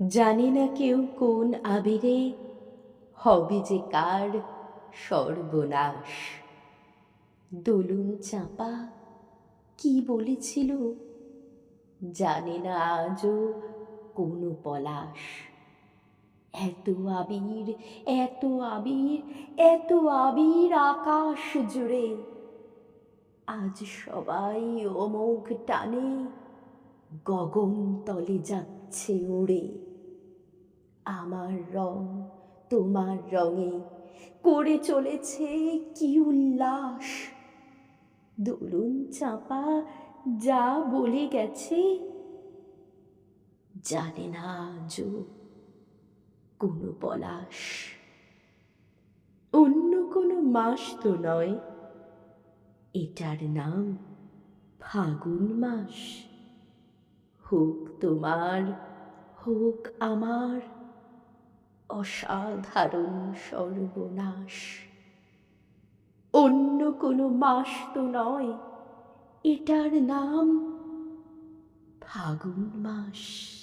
জানে না কেউ কোন আবিরে হবে যে কার সর্বনাশ। দোলুন চাপা কি বলেছিল জানে না আজও কোনো পলাশ। এত আবির এত আবির এত আবির আকাশ জুড়ে আজ সবাই অমোঘ টানে গগন তলে যাচ্ছে উড়ে। আমার রং তোমার রঙে করে চলেছে কি উল্লাস। দোলন চাপা যা বলে গেছে জানে না আজও কোনো পলাশ। অন্য কোনো মাস তো নয়, এটার নাম ফাগুন মাস। হোক তোমার, হোক আমার অসাধারণ সর্বনাশ। অন্য কোনো মাস তো নয় এটার নাম ফাগুন মাস।